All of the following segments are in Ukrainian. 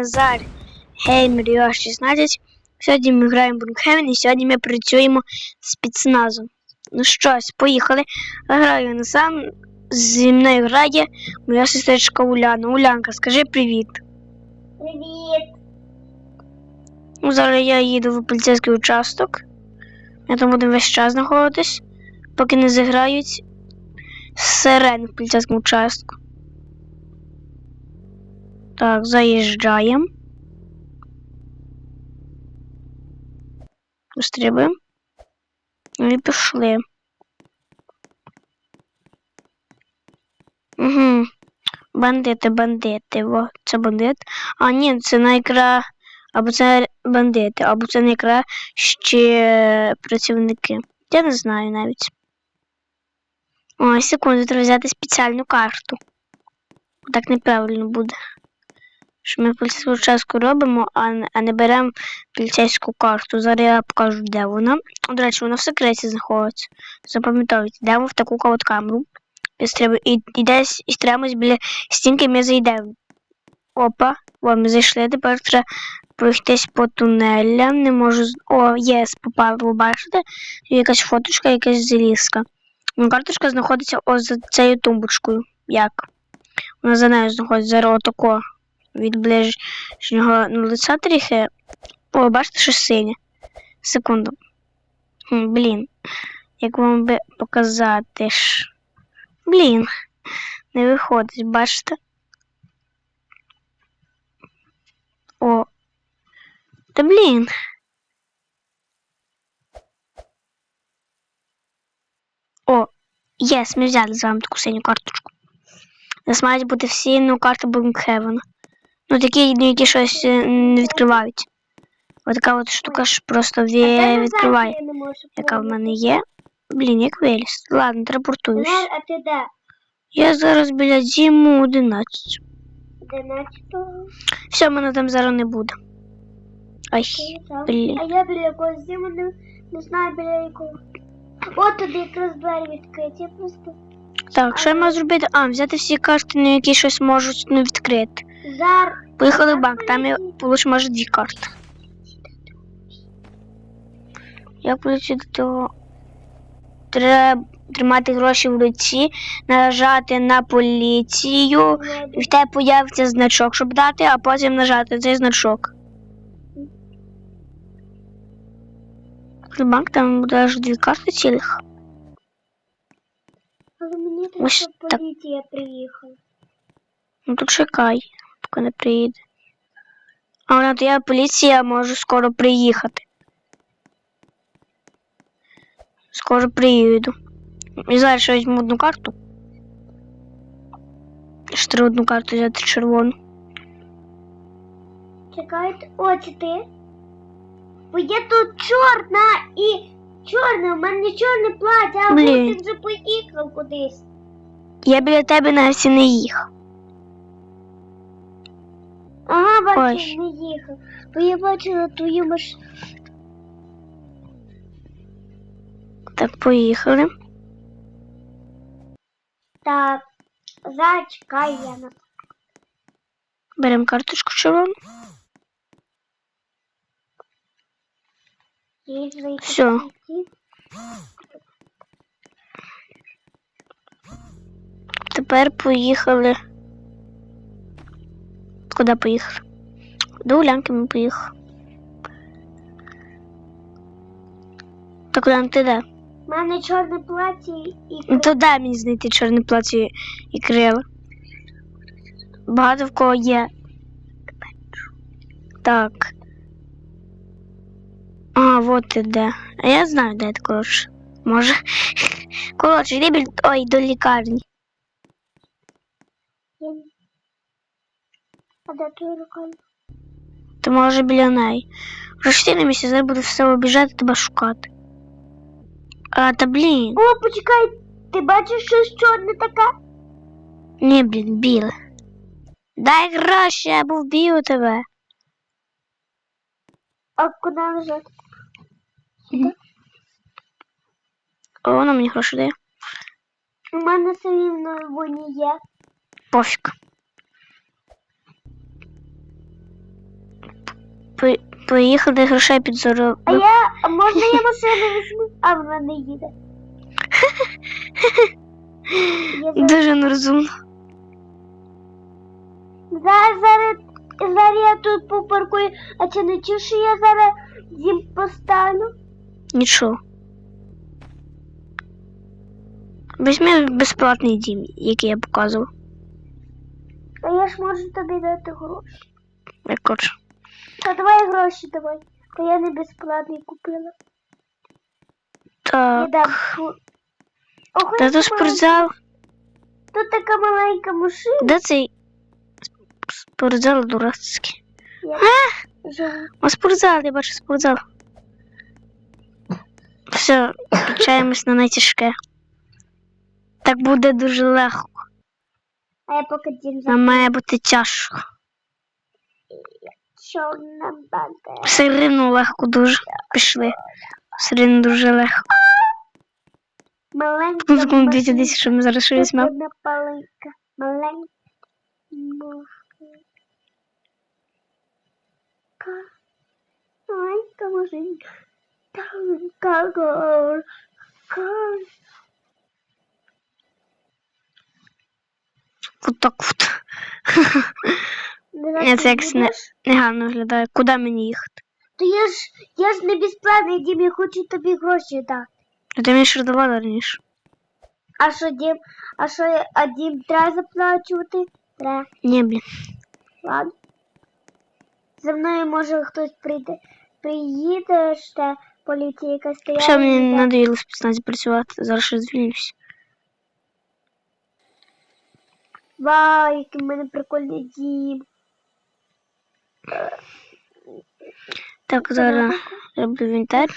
Назар Геймер Йо 16. Сьогодні ми граємо в Брукхевен і сьогодні ми працюємо з спецназом. Ну щось, поїхали. Граю не сам. Зі мною грає моя сестричка Уляна. Улянка, скажи привіт. Привіт. Ну, зараз я їду в поліцейський участок. Я там буду весь час знаходитись, поки не заграють сирени в поліцейському участку. Так, заїжджаємо. Стрибаємо. І пішли. Угу. Бандити, бандити. Во, це бандит. А, ні, це найкра. Або це бандити, або це найкраще працівники. Я не знаю навіть. Ой, секунду, треба взяти спеціальну карту. Так неправильно буде. Що ми поліцейську частку робимо, а не, беремо поліцейську карту. Зараз я покажу, де вона. До речі, вона в секреті знаходиться. Запам'ятовуйте, йдемо в таку камеру. І, і, десь і стремось біля стінки ми зайдемо. Опа, о, ми зайшли, тепер треба пройтись по тунелям. Не можу. О, єс, попав, ви бачите? Якась фоточка, якась залізка. Ну, карточка знаходиться ось за цією тумбочкою. Як? Вона за нею знаходиться зараз отако від ближнього ну, лиця трохи. О, бачите, що синє. Секунду. Блін. Як вам би показати ж. Блін. Не виходить, бачите? О. Та блін. О, єс, ми взяли з вами таку синю карточку. У нас мають бути всі ну, карти Бункхевена. Ну, такі, ну, які щось не відкривають. Ось така от штука ж просто ві- відкриває. Яка в мене є. Блін, як виліз. Ладно, телепортуюсь. А ти де? Я зараз біля Діму 11. 11-го. Все, мене там зараз не буде. Ай, блін. А я біля якогось зиму не, не знаю біля якого. От туди якраз двері відкриті. Просто Так, що я маю зробити? А, взяти всі карти, на які щось можуть ну, відкрити. Поїхали в банк, там я получу, може, дві карти. Як полечу до того? Треба тримати гроші в руці, нажати на поліцію, і в тебе появиться значок, щоб дати, а потім нажати цей значок. Банк там буде аж дві карти цілих. Але мені треба, так. поліція приїхала. Ну то чекай, поки не приїде. А вона то я поліція може скоро приїхати. Скоро приїду. І зараз ще візьму одну карту. Ще треба одну карту взяти червону. Чекайте, о, це ти? Бо є тут чорна і чорне, у мене чорне плаття, а Блін. ти вже поїхав кудись. Я біля тебе навіть і не їхав. Ага, бачу, не їхав. Бо я бачила твою машину. Так, поїхали. Так, на Беремо карточку червону. Всьо. Тепер поїхали. Куди поїхали? До Улянки ми поїхали. Так куди ти де? У мене чорне плаття і Ну то дай мені знайти чорне плаття і крила. Багато в кого є. Так. А, вот ти де. А я знаю, де ти, коротше. Може. Коротше, йди біль... Ой, до лікарні. А де твоя рука? Ти може біля неї. Вже 4 місяці буду все обіжати тебе шукати. А, та блін. О, почекай, ти бачиш щось чорне таке? Ні, блін, біле. Дай гроші, або вб'ю тебе. А куди лежать? О, вона мені гроші дає. У мене все рівно вони є. Пофіг. Поїхали грошей підзору. А я, а можна я машину візьму? А вона не їде. Дуже нерозумно. зараз, зараз, зараз я тут попаркую, а чи не чуєш, що я зараз дім поставлю? Нічого. Візьми безплатний дім, який я показував. А я ж можу тобі дати гроші. Як хочеш. Та давай гроші давай. Бо я не безплатний купила. Так. дам. Та тут спортзал. Тут така маленька машина. Де цей спортзал дурацький? Я живу. О, спортзал, я бачу спортзал. Все, включаємось на найтяжке. Так буде дуже легко, А я поки дім а має бути тяжко. Чорна. Все рівно легко дуже. Пішли. Рівно дуже легко. Маленька Секунду, дивіться, що ми зараз що візьмемо. Одна паленька. Маленька. Маленька машинка. Маленька горка. От так от. Це якось не, негарно виглядає. Куди мені їхати? То я ж, я ж не безплатний, Дім, я хочу тобі гроші дати. А ти мені ж давала раніше. А що, Дім, а що, я- а Дім треба заплачувати? Треба. Ні, блін. Ладно. За мною може хтось прийде. Приїде ще поліція якась стояла. Все, мені і не так. надоїло спецназі працювати. Зараз ще звільнюся. Вау, який в мене прикольний дім. Так, зараз роблю інвентар.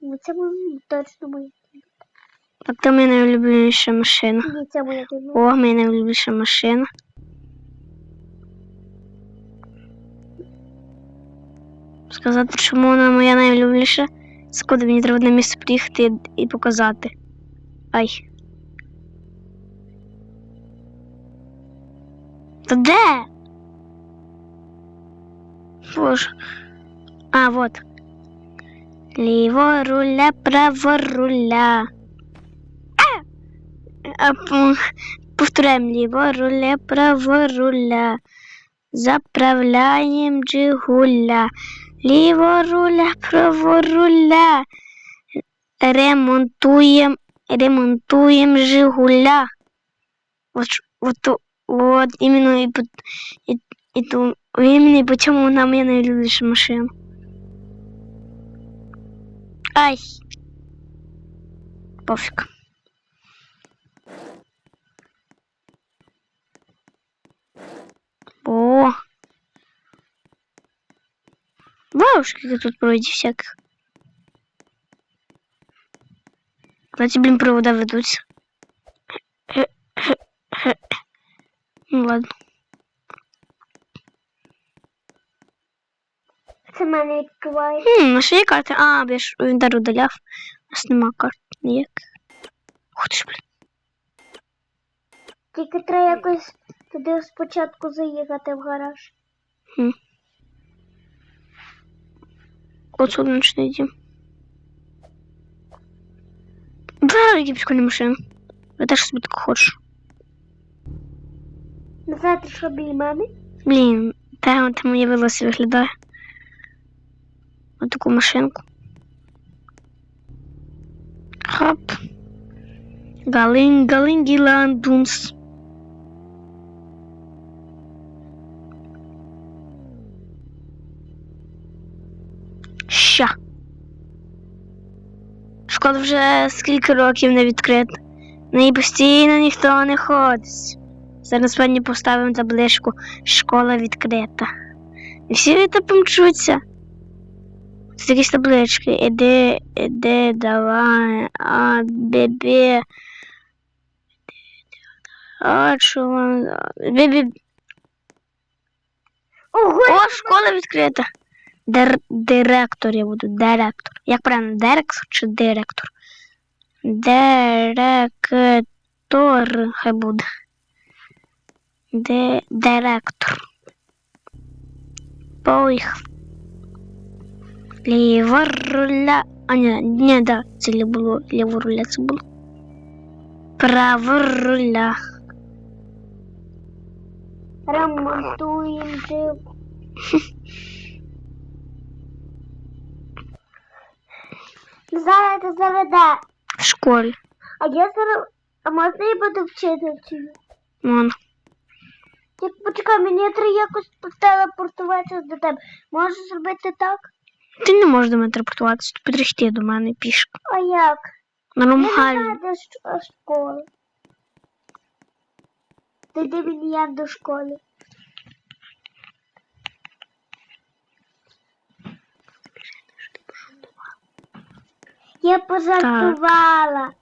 Ну, Це моя- точно моя. Так, це моя найулюбленіша машина. Це моя. О, моя найулюбленіша машина. Сказати, чому вона моя найулюбленіша. Скоро мені треба на місце приїхати і показати. Ай. Та де? Боже. А, вот. Ліво руля, право руля. А, п- повторяем ліво руля, право руля. Заправляем джигуля. Ліво руля, право руля. Ремонтуем, ремонтуем Жигуля. Вот, вот, вот именно и, и, и то, именно и почему вона моя найлюбленіша машина. Ай. Пофіг. О. Вау, скільки тут проводів всяких. Кстати, блін, провода ведуться. Хе-хе-хе. Ну ладно. Це мене відкриває. Хм, а що є карти? А, бо я ж інвентар удаляв. У нас нема карт ніяких. Ух ти ж, блін. Тільки треба якось туди спочатку заїхати в гараж. От сонячний дім. Да, які прикольні машини. Я теж собі таку хочу. Не знаєте, що біля мене? Блін, та от моє волосся виглядає. Таку машинку. Хоп. Галин, галин, гілан, думс. Ща. Шкода вже скільки років не відкрита. В неї постійно ніхто не ходить. Зараз сьогодні поставимо табличку Школа відкрита. І всі там помчуться. Це якісь таблички. Іди, іди, давай, а, бебе. А, чого? Бебе. Ого! О, школа відкрита. Дир... Директор я буду. Директор. Як правильно, директор чи директор? Директор. Хай буде. Де... Директор. Поїхав. Ліва руля. А ні, ні, да, це лі було ліва руля, це було. Права руля. Ремонтуємо джип. Зараз ти заведе. В школі. А я зараз. А можна я буду вчити вчити? Вон. Як почекай, мені треба якось телепортуватися до тебе. Можеш зробити так? Ти не можеш до мене телепортуватися, ти йти до мене пішки. А як? Я Нормально. знаю, де ш- Ти де мені як до школи? Я пожартувала.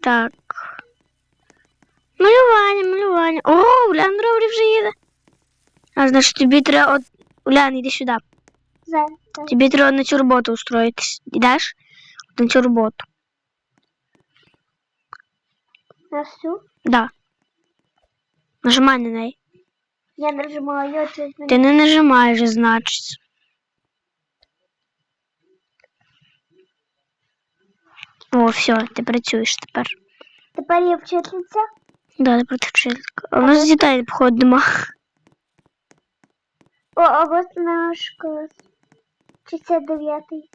Так. Малювання, малювання. О, Роврі вже їде. А значить тобі треба от. Улян, іди сюди. За, за. Тобі треба на цю роботу устроїтись. Ідеш? На цю роботу. На всю? Да. Нажимай на неї. Я нажимаю, Ти не нажимаєш, значить. О, все, ти працюєш тепер. Тепер я вчительця. Да, ти проти вчителька. У нас дітей, походу, нема. О, а ось наш клас. Чи це дев'ятий?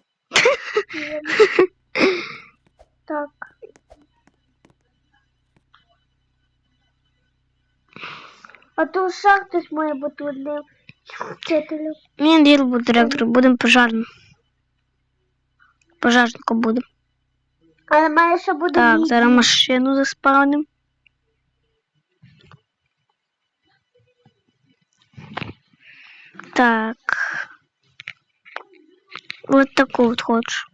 так. А то ще хтось має бути одним вчителем. Мені діл буде директор, будемо пожарним. Пожежником будемо. Але має ще бути Так, зараз машину заспавним. Так. Вот таку вот хочу.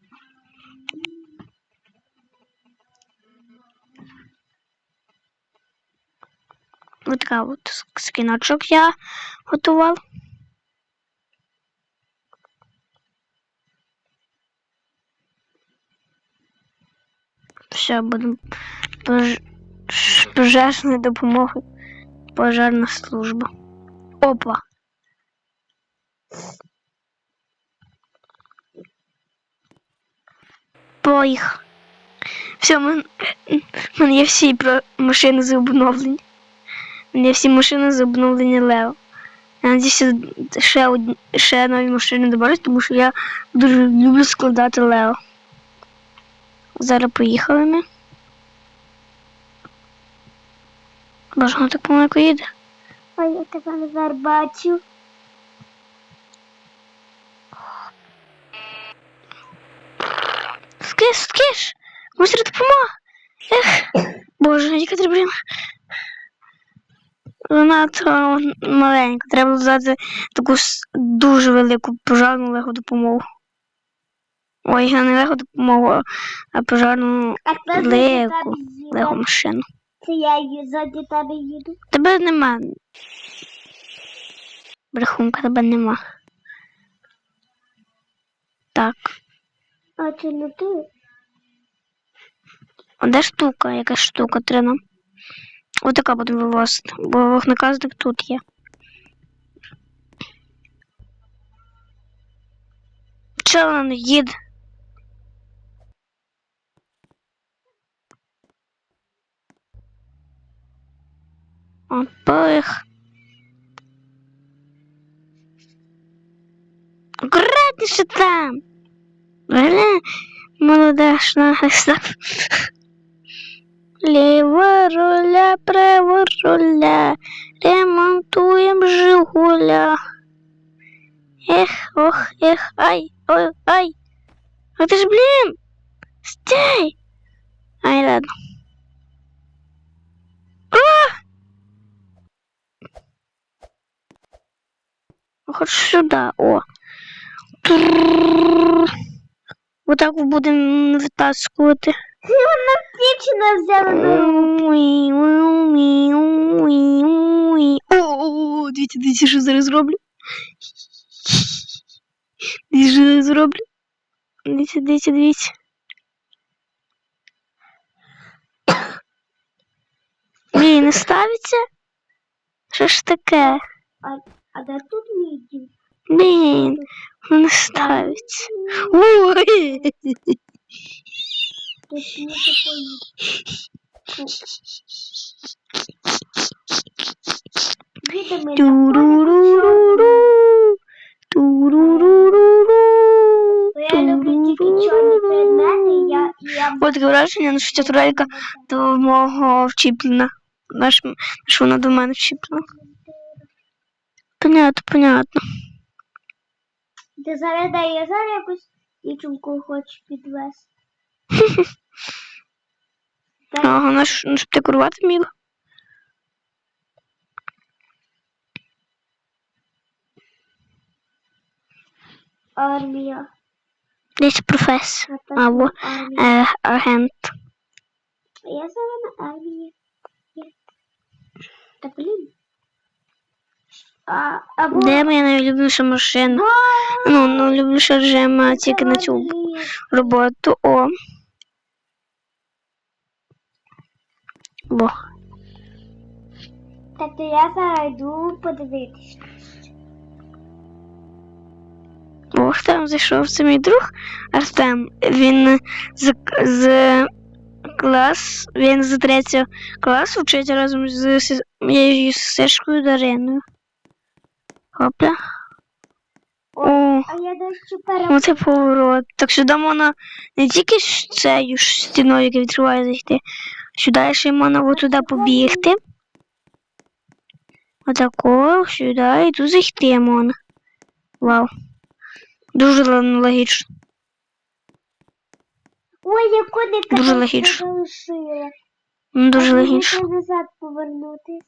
Вот така от скіночок я готував. Все, будемо пож... пожежної допомоги. Пожежна служба. Опа. Поїх. Все, мен... мене є всі про машини з обновлення. Мене всі машини з обновлення Лео. Я надіюся, ще, одні... ще нові машини добавлять, тому що я дуже люблю складати Лео. Зараз поїхали ми. Боже, воно так помаленьку їде. А я тебе не бачу. Скиш, скиш! Мастер допомога! Ех, боже, яка треба. блін. Вона то маленька. Треба взяти таку дуже велику пожарну легу допомогу. Ой, я не легу допомогу, а пожарну тебе легу машину. Це я ї- ззаді тебе їду. Тебе нема. Брехунка, тебе нема. Так. А чи не ти? А де штука? Яка штука треба нам? Отака будемо вивозити, бо вогнеказник тут є. Не їде? Опих. Аккуратніше там. Бля, молодеж на Ліва руля, права руля, ремонтуємо Жигуля. Ех, ох, ех, ай, ой, ай. А ти ж, блін, стій. Ай, ладно. А! Хоч сюди, о. Трррррр. Отак будемо витаскувати. Вона дівчина взяла на руку. Уй, уй, уй, уй, уй. О, дивіться, дивіться, що зараз зроблю. Дивіться, що зараз зроблю. Дивіться, дивіться, дивіться. Ні, не ставиться? Що ж таке? А де тут мій дім? Блін, воно не ставиться. Ой! Поїдь. Відомо, Туруруруру. Туруруруру. я люблю тільки чорні От враження, що ця турелька до мого вчіплена. Наш, що вона до мене вчіплена. Понятно, понятно. Ти зараз дай я зараз якусь дівчинку хочу підвести. Ага, ну, ж- ну, щоб ти керувати вміла. Армія. Десь професор. Напевно, Або армія. е, агент. Я зараз на армії. Є. Та блін. А, або... Де моя найулюбленіша машина? Ну, ну люблю ще режим тільки на цю роботу. О. Бо. Так то я зараз йду подивитися. Ох, там зайшов це мій друг Артем. Він з, з клас, він з третього класу вчить разом з моєю сестричкою Дариною. Хопля. О, А я дещо пере... оце поворот. Так сюди можна не тільки з цією стіною, яка відкриває зайти, сюди ще можна туди побігти. Отако, сюди і тут зайти можна. Вау. Дуже логічно. Ой, я коника Дуже логічно. Ну, Дуже логічно. назад повернутись.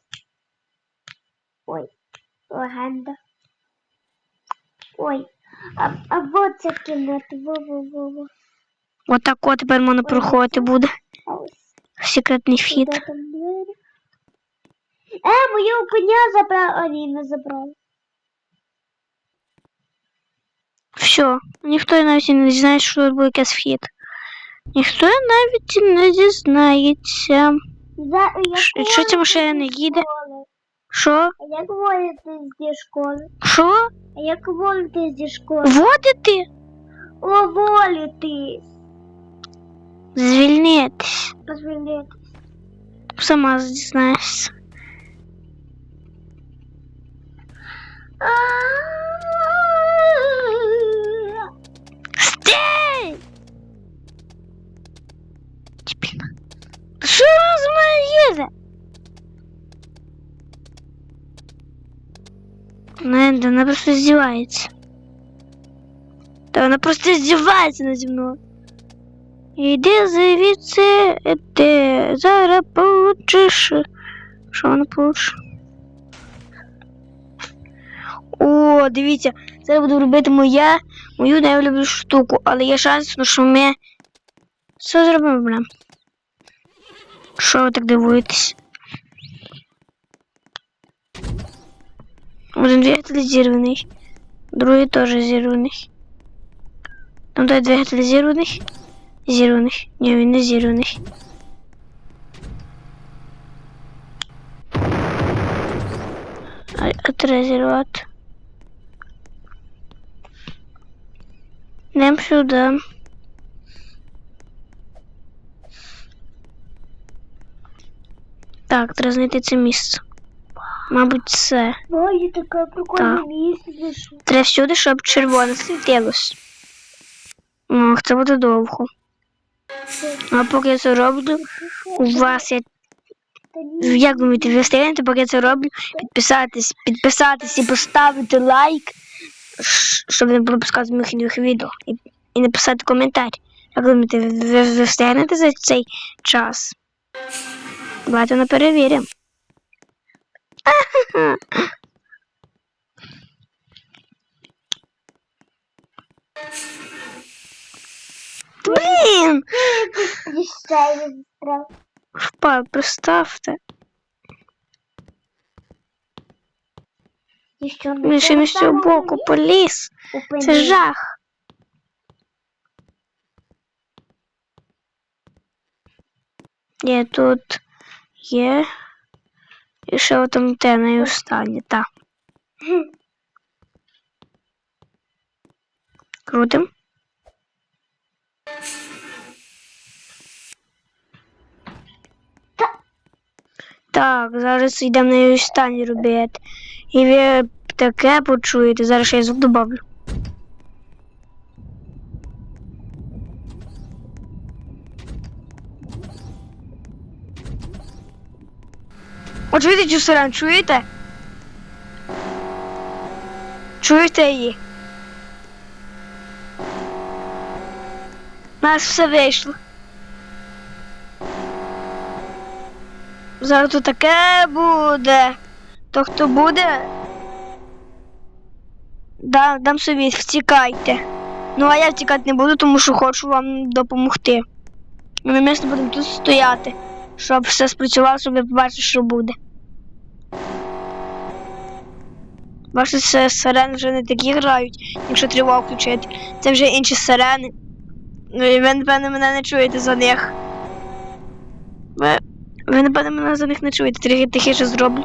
Ой, легенда. Ой, а, а вот ця кімната, во-во-во-во. Отако тепер можна проходити буде. А ось Секретний вхід. сюди там двері. Е, мою коня забрали. А, ні, не забрали. Все. Ніхто навіть і не дізнається, що тут буде якийсь вхід. Ніхто навіть і не дізнається. За, як Ш- що ця волити машина зі їде? школи? Що? А як волити зі школи? Що? А як волити зі школи? Водити? О, волити. Звільнитись. Позволити. Сама дізнаєшся. Стій! Чіпіна. Що вона з мною їде? Не, да вона просто здівається. Та вона просто здівається наді мною. Іди звідси, іди, зараз получиш. Що вона получиш? О, дивіться, зараз буду робити моя, мою найулюбленішу штуку, але є шанс, ну, що ми. Що зробимо? Що ви так дивуєтесь? Один двигатель зірваний, другий теж зірваний. Там той двигатель зірваний. Зірваний. Ні, він не зірваний. А, а треба зірвати. Йдемо сюди. Так, треба знайти це місце. Мабуть, це. Ой, таке прикольне місце. Треба всюди, щоб червоне світилось. Ох, це буде довго. А поки я це роблю, у вас є як ви встигнете, поки я це роблю, підписатись, підписатись і поставити лайк, щоб не пропускати моїх нових відео. І, і написати коментар. Як ви, ви встигнете за цей час? Давайте на перевіримо. Блін! Дістаю застряв. Впав, не Він ще не з цього боку поліз. Це жах. Є тут є. І ще там те найостаннє, так. Крутим. Так, зараз йдемо на останній робити. І ви таке почуєте. Зараз я звук добавлю. О, чуєте сирен, чуєте? Чуєте її? У нас все вийшло. Зараз тут таке буде. То хто буде? Да, дам собі, втікайте. Ну а я втікати не буду, тому що хочу вам допомогти. Ми на будемо тут стояти, щоб все спрацювало, щоб ви побачили, що буде. Ваші се- сирени вже не такі грають, якщо тривогу включити. Це вже інші сирени. Ну і ви, напевно, мене не чуєте за них. Ви, ви напевно, мене за них не чуєте, трохи тихіше зроблю.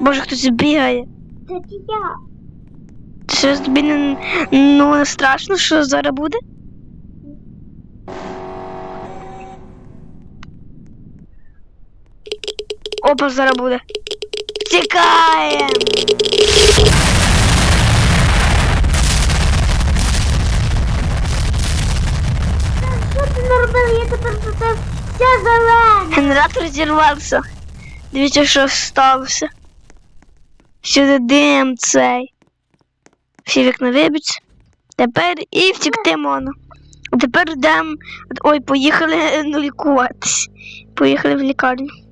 Боже, хтось бігає. Це я. Що тобі не, ну, не страшно, що зараз буде? Опа, зараз буде. Тікаємо! Що ти наробив? Я тепер тут вся зелена. Генератор зірвався. Дивіться, що сталося. Сюди дим цей. Всі вікна вибіться. Тепер і втікти можна. А тепер йдемо. Ой, поїхали е, ну, лікуватись. Поїхали в лікарню.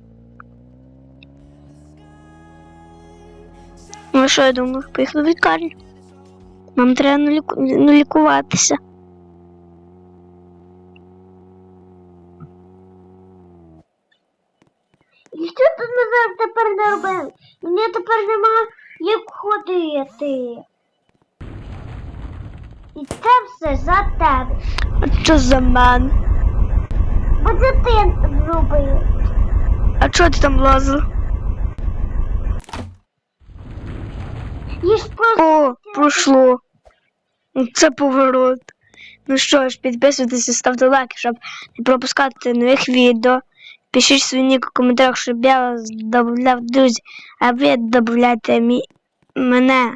Ну, що я думала? Поїхали в лікарню. Нам треба ну, ліку... ну. І що ти назад тепер наробив? Мені тепер нема як ходити. І це все за тебе. А що за мен? Бо це ти зробив. А чого ти там лазила? Я ж просто О, пройшло. Це поворот. Ну що ж, підписуйтесь і ставте лайки, щоб не пропускати нових відео. Пишіть свій нік у коментарях, щоб я вас додавав друзі. А ви додавайте мі... мене,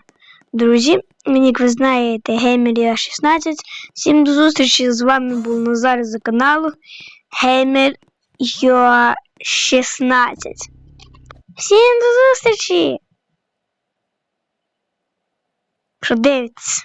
друзі. Мій нік ви знаєте, Геймер 16. Всім до зустрічі. З вами був Назар за каналу Геймер 16. Всім до зустрічі! Що дивитесь?